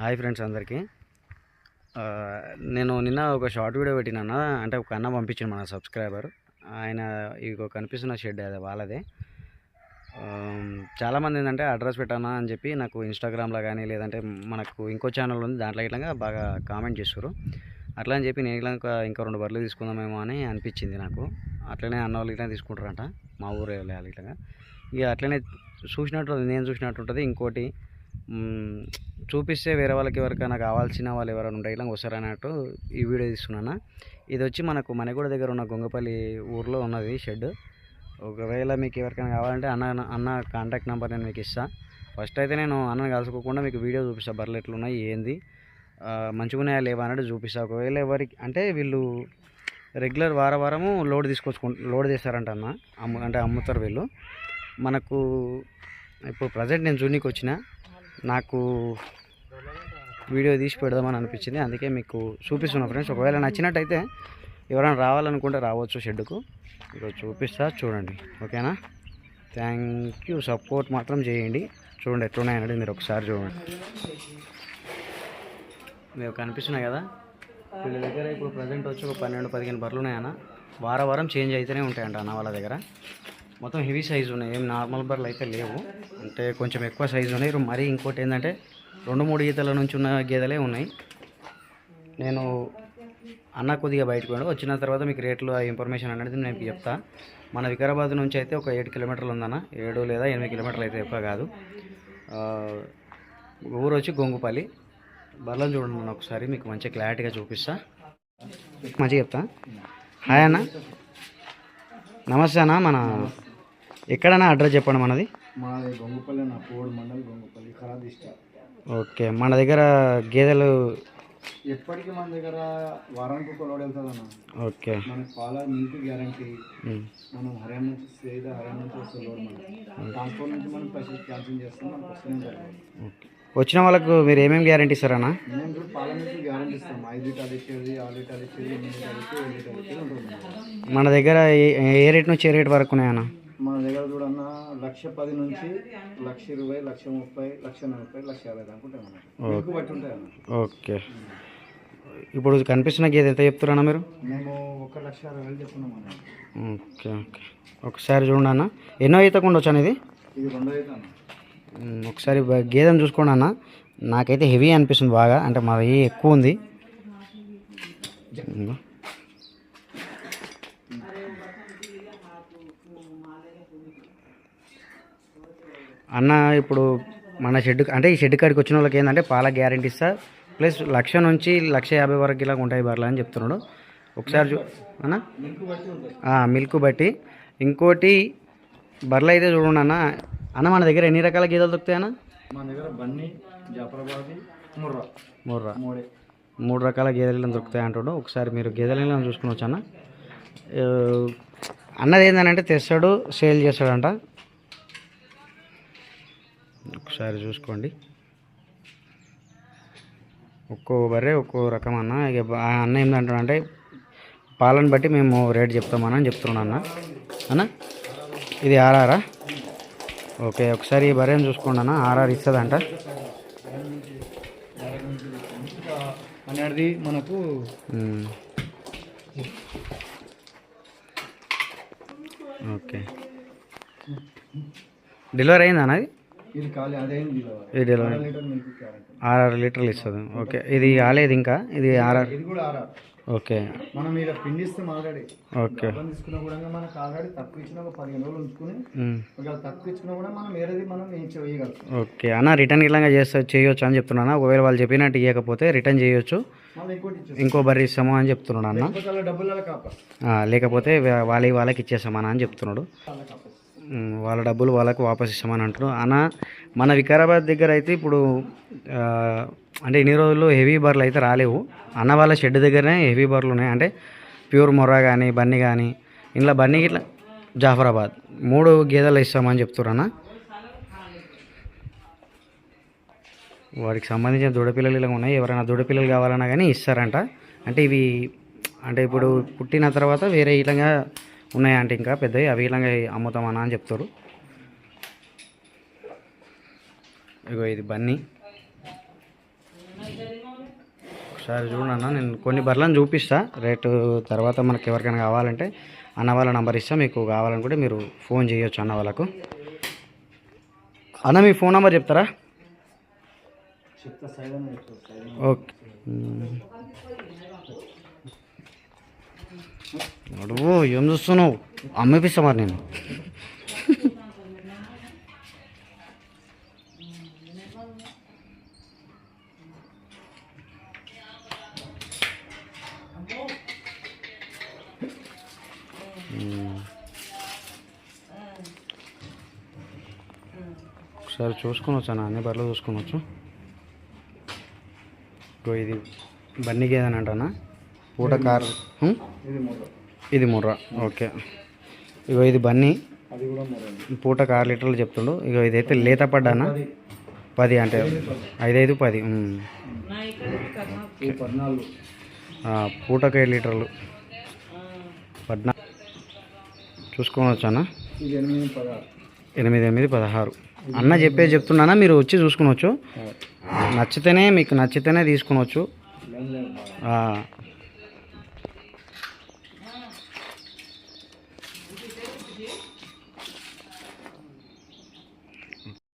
Hi friends అందరికీ. నేను నిన్న ఒక షార్ట్ వీడియో పెట్టినా అంటే ఒక అన్న పంపించాను మన సబ్స్క్రైబర్. ఆయన ఇగో కనిపిస్తున్న షెడ్ అది వాళ్ళదే. చాలామంది ఏంటంటే అడ్రస్ పెట్టానా అని చెప్పి నాకు ఇన్స్టాగ్రామ్లో కానీ లేదంటే మనకు ఇంకో ఛానల్ ఉంది దాంట్లో ఇట్లా బాగా కామెంట్ చేస్తారు అట్లా అని చెప్పి నేను ఇట్లా ఇంకా రెండు బర్రెలు తీసుకుందామేమో అని అనిపించింది నాకు. అట్లనే అన్న వాళ్ళు ఇట్లా తీసుకుంటారంట మా ఊరు వాళ్ళు ఇట్లా ఇక అట్లనే చూసినట్టు నేను చూసినట్టు ఉంటుంది. ఇంకోటి చూపిస్తే వేరే వాళ్ళకి ఎవరికైనా కావాల్సిన వాళ్ళు ఎవరైనా ఉంటే ఇలా వస్తారన్నట్టు ఈ వీడియో తీస్తున్నాను ఇది వచ్చి మనకు మనగూడ దగ్గర ఉన్న గొంగపల్లి ఊర్లో ఉన్నది షెడ్. ఒకవేళ మీకు ఎవరికైనా కావాలంటే అన్న అన్న కాంటాక్ట్ నెంబర్ నేను మీకు ఇస్తాను ఫస్ట్ అయితే నేను అన్నను కలుసుకోకుండా మీకు వీడియో చూపిస్తాను బర్రెలు ఎట్లున్నాయి ఏంది ఆ, మంచిగా ఉన్నాయా లేవా అన్నట్టు చూపిస్తా. ఒకవేళ ఎవరికి అంటే వీళ్ళు రెగ్యులర్ వార వారము లోడ్ తీసుకొచ్చుకు లోడ్ చేస్తారంట అన్న. అమ్ము అంటే అమ్ముతారు వీళ్ళు. మనకు ఇప్పుడు ప్రజెంట్ నేను జూనికి వచ్చిన నాకు వీడియో తీసి పెడదామని అనిపించింది. అందుకే మీకు చూపిస్తున్నా ఫ్రెండ్స్. ఒకవేళ నచ్చినట్టయితే ఎవరైనా రావాలనుకుంటే రావచ్చు షెడ్డుకు. ఇక్కడ చూపిస్తా చూడండి. ఓకేనా? థ్యాంక్ యూ సపోర్ట్ మాత్రం చేయండి. చూడండి ఎట్లున్నాయనండి మీరు ఒకసారి చూడండి. మీరు కనిపిస్తున్నాయి కదా? వీళ్ళ దగ్గర ఇప్పుడు ప్రజెంట్ వచ్చి ఒక పన్నెండు పదిహేను బర్రెలు ఉన్నాయన్న. వారం వారం చేంజ్ అయితేనే ఉంటాయంట అన్న వాళ్ళ దగ్గర. మొత్తం హెవీ సైజు ఉన్నాయి. ఏం నార్మల్ బర్రెలు అయితే లేవు. అంటే కొంచెం ఎక్కువ సైజు ఉన్నాయి. మరీ ఇంకోటి ఏంటంటే రెండు మూడు ఈతల నుంచి ఉన్న గేదెలే ఉన్నాయి. నేను అన్న కొద్దిగా బయటకు పోయాడు వచ్చిన తర్వాత మీకు రేట్లు ఆ ఇన్ఫర్మేషన్ అనేది నేను చెప్తా. మన వికారాబాద్ నుంచి అయితే ఒక ఏడు కిలోమీటర్లు ఉందన్న. ఏడు లేదా ఎనిమిది కిలోమీటర్లు అయితే ఎక్కువ కాదు. ఊరు వచ్చి గొంగుపల్లి. బర్లను చూడండి నేను ఒకసారి. మీకు మంచి క్లారిటీగా చూపిస్తా. మంచిగా చెప్తా. హాయ్ అన్న. నమస్తే అన్న మన ఎక్కడన్నా అడ్రస్ చెప్పండి మనది? మాది గొంగుపల్లి నా పోడు మండల్ గొంగుపల్లి ఖరాబ్ ఇష్టం ఓకే మన దగ్గర గేదెలు ఎప్పటికీ మన దగ్గర వారానికి ఒక లోడ్ వెళ్తుంది ఓకే. మనకి పాల మిల్క్ గ్యారంటీ. మనం హర్యానా నుంచి సీదా హర్యానా నుంచి వస్తుంది లోడ్ మనం ట్రాన్స్పోర్ట్ నుంచి మనం పైసలు క్యాన్సిల్ చేస్తాం మనకు వస్తూనే ఓకే. వచ్చిన వాళ్ళకు మీరు ఏమేమి గ్యారంటీ ఇస్తారన్నా? మేము పాల మిల్క్ గ్యారంటీ ఇస్తాం. ఐదు లీటర్లు ఇచ్చేది ఆరు లీటర్లు ఇచ్చేది ఎనిమిది లీటర్లు ఇచ్చేది. మన దగ్గర ఏ- ఏ రేట్ నుంచి ఏ రేట్ వరకు ఉన్నాయన్న? మన దగ్గర చూడన్న లక్ష పది నుంచి లక్ష ఇరవై లక్ష ముప్పై లక్ష నలభై లక్ష యాభై బట్టి ఉంటాయి అన్న ఓకే. ఇప్పుడు కనిపిస్తున్న గేదె ఎంత చెప్తారన్నా మీరు? మేము ఒక లక్ష అరవై వేలు చెప్తున్నాం అన్న. Okay okay. ఒకసారి చూడండి అన్న. ఎన్నో ఈతకుండా వచ్చాను ఇది ఇది రెండో అయితే అన్న. ఒకసారి గేదెను చూసుకోండి అన్న. నాకైతే హెవీ అనిపిస్తుంది బాగా అంటే మాది ఎక్కువ ఉంది. అన్న ఇప్పుడు మన షెడ్ అంటే ఈ షెడ్ కాడికి వచ్చిన వాళ్ళకి ఏంటంటే పాల గ్యారంటీ ఇస్తా. ప్లస్ లక్ష నుంచి లక్ష యాభై వరకు ఇలా ఉంటాయి బర్రెలు అని చెప్తున్నాడు. ఒకసారి చూ అన్న? మిల్క్ బట్టి. ఇంకోటి బర్రెలు అయితే చూడండి అన్న. అన్న మన దగ్గర ఎన్ని రకాల గేదెలు దొరుకుతాయి అన్న? మన దగ్గర బన్నీ జాఫరాబాది ముర్రా. మూడు. రకాల గేదెలు దొరుకుతాయి అంటాడు. ఒకసారి మీరు గేదెలను చూసుకుని వచ్చాన? అన్నది ఏంటంటే తెస్తాడు సేల్ చేస్తాడంట. ఒకసారి చూసుకోండి. ఒక్కో బర్రె ఒక్కో రకం అన్న. ఇక అన్న ఏంటంటాడు అంటే పాలను బట్టి మేము రేట్ చెప్తామని అని చెప్తున్నాను అన్న. అన్న ఇది ఆర్ఆరా ఓకే ఒకసారి ఈ బర్రెని చూసుకోండి అన్న. ఆర్ఆర్ ఇస్తుందంట. అనేది మనకు. ఓకే. డెలివరీ అయిందా అన్నది ఇది ఖాళీ అదేంది ఇది డెలివరీ లీటర్ మిల్క్ క్యారెట్ ఆర్ఆర్ లీటర్లు ఇస్తుంది. ఓకే. ఇది కాలేదు ఇంకా? ఇది ఆర్ఆర్? ఇది కూడా ఆర్ఆర్. ఓకే. మనం ఇలా పిండిస్తాం ఆల్రెడీ ఓకే. తీసుకున్నా కూడా మనకు ఆల్రెడీ తక్కువ ఇచ్చిన ఒక పదిహేను రోజులు ఉంచుకుని. ఒకవేళ తక్కువ ఇచ్చినా కూడా మనం వేరేది మనం ఏం చేయగలుగుతాం. ఓకే. అన్న రిటర్న్ ఇలాగా చేస్తా చేయొచ్చు అని చెప్తున్నాను ఒకవేళ వాళ్ళు చెప్పినట్టు ఇవ్వకపోతే రిటర్న్ చేయొచ్చు. మళ్ళీ ఇంకోటి ఇచ్చేస్తాం. ఇంకో బర్రీ ఇస్తాము అని చెప్తున్నాడు అన్న. లేకపోతే కాపా ఆ, లేకపోతే వా- వాళ్ళకి వాళ్ళకి ఇచ్చేస్తామని అని చెప్తున్నాడు. కాపా వాళ్ళ డబ్బులు వాళ్ళకు వాపస్ ఇస్తామని అంటున్నారు. అన్న మన వికారాబాద్ దగ్గర అయితే ఇప్పుడు అంటే ఇన్ని రోజుల్లో హెవీ బర్లు అయితే రాలేవు. అన్న వాళ్ళ షెడ్ దగ్గరనే హెవీ బర్లు ఉన్నాయి. అంటే ప్యూర్ మొర్రా కానీ బన్నీ కానీ ఇంట్లో బన్నీ ఇట్లా జాఫరాబాద్. మూడు గేదెలు ఇస్తామని చెప్తున్నారు అన్న. వాడికి సంబంధించిన దూడపిల్లలు ఇలా ఉన్నాయి. ఎవరైనా దూడపిల్లలు కావాలన్నా కానీ ఇస్తారంట. అంటే ఇవి అంటే ఇప్పుడు పుట్టిన తర్వాత వేరే ఇలాగా ఉన్నాయంటే ఇంకా పెద్దవి అవి ఇలాగా అమ్ముతామన్నా అని చెప్తారు. ఇగో ఇది బన్నీ. ఒకసారి చూడన్న నేను కొన్ని బర్రెలను చూపిస్తా. రేటు తర్వాత మనకి ఎవరికైనా కావాలంటే అన్న వాళ్ళ నంబర్ ఇస్తా. మీకు కావాలనుకుంటే మీరు ఫోన్ చేయొచ్చు అన్న వాళ్ళకు. అన్న మీ ఫోన్ నెంబర్ చెప్తారా? ఓకే. అడుగు ఏం చూస్తున్నావు? అమ్మేపిస్తా మరి నేను. ఒకసారి చూసుకోవచ్చు అన్న అన్ని బర్రెలు చూసుకోవచ్చు ఇది బన్నీ గేదెని పూట కార్? ఇది ముర్రా ఓకే. ఇగో ఇది బన్నీ. పూటకు ఆరు లీటర్లు చెప్తుండు. ఇక ఇదైతే లేత పడ్డానా? పది. అంటే ఐదైదు పది. ఇది పద్నాలుగు. ఆ, పూటకు ఏడు లీటర్లు. పద్నా చూసుకోవచ్చు అన్న ఎనిమిది ఎనిమిది పదహారు. అన్న చెప్పేది చెప్తున్నానా? మీరు వచ్చి చూసుకోవచ్చు నచ్చితేనే మీకు నచ్చితేనే ఆ,